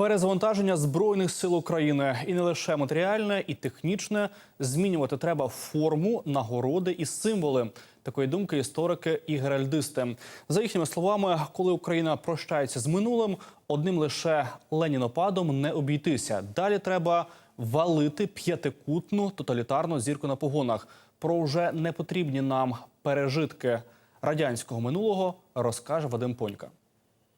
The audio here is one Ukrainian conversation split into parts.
Перезвантаження збройних сил України і не лише матеріальне, і технічне змінювати треба форму, нагороди і символи. Такої думки історики і геральдисти. За їхніми словами, коли Україна прощається з минулим, одним лише ленінопадом не обійтися. Далі треба валити п'ятикутну тоталітарну зірку на погонах. Про вже непотрібні нам пережитки радянського минулого розкаже Вадим Понька.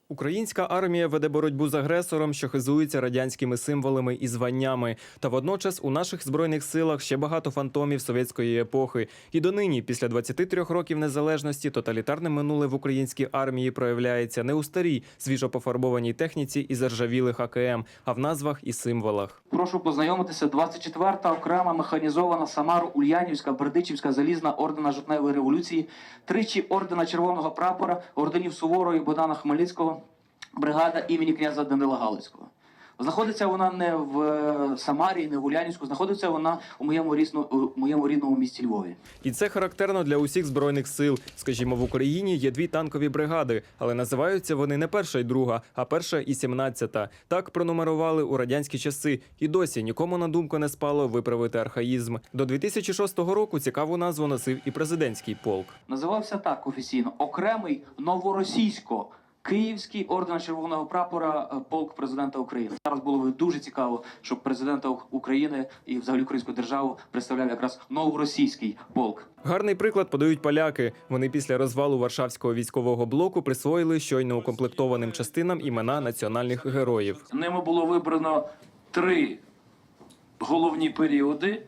Українська армія веде боротьбу з агресором, що хизується радянськими символами і званнями. Та водночас у наших збройних силах ще багато фантомів совєтської епохи. І донині, після 23 років незалежності, тоталітарне минуле в українській армії проявляється не у старій, свіжо пофарбованій техніці і заржавілих АКМ, а в назвах і символах. Прошу познайомитися. 24-та окрема механізована Самаро-Ульянівська Бердичівська залізна ордена жовтневої революції, тричі ордена Червоного прапора, орденів Суворова і Богдана Хмельницького, бригада імені князя Данила Галицького. Знаходиться вона не в е, Самарі, не в Ульянівську, знаходиться вона у моєму рісно, у моєму рідному місті Львові. І це характерно для усіх збройних сил. Скажімо, в Україні є дві танкові бригади, але називаються вони не перша і друга, а перша і сімнадцята. Так пронумерували у радянські часи. І досі нікому на думку не спало виправити архаїзм. До 2006 року цікаву назву носив і президентський полк. Називався так офіційно окремий новоросійсько. Київський орден Червоного прапора е, полк президента України. Зараз було б дуже цікаво, щоб президента України і взагалі українську державу представляв якраз новоросійський полк. Гарний приклад подають поляки. Вони після розвалу Варшавського військового блоку присвоїли щойно укомплектованим частинам імена національних героїв. Ними було вибрано три головні періоди,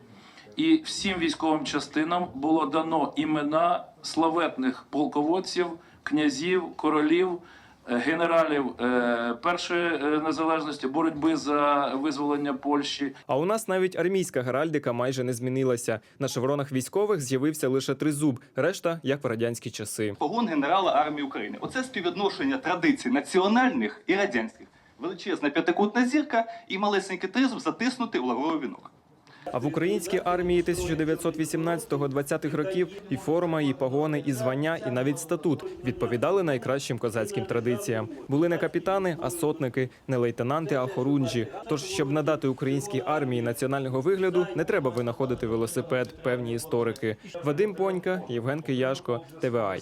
і всім військовим частинам було дано імена славетних полководців, князів, королів, генералів е, першої е, незалежності, боротьби за визволення Польщі. А у нас навіть армійська геральдика майже не змінилася. На шевронах військових з'явився лише тризуб, решта як в радянські часи. погон генерала армії України. Оце співвідношення традицій національних і радянських. Величезна п'ятикутна зірка і малесенький тризуб затиснутий у лавровий вінок. А в українській армії 1918-20-х років і форма, і погони, і звання, і навіть статут відповідали найкращим козацьким традиціям. Були не капітани, а сотники, не лейтенанти, а хорунжі. Тож, щоб надати українській армії національного вигляду, не треба винаходити велосипед, певні історики. Вадим Понька, Євген Кияшко, ТВАЙ.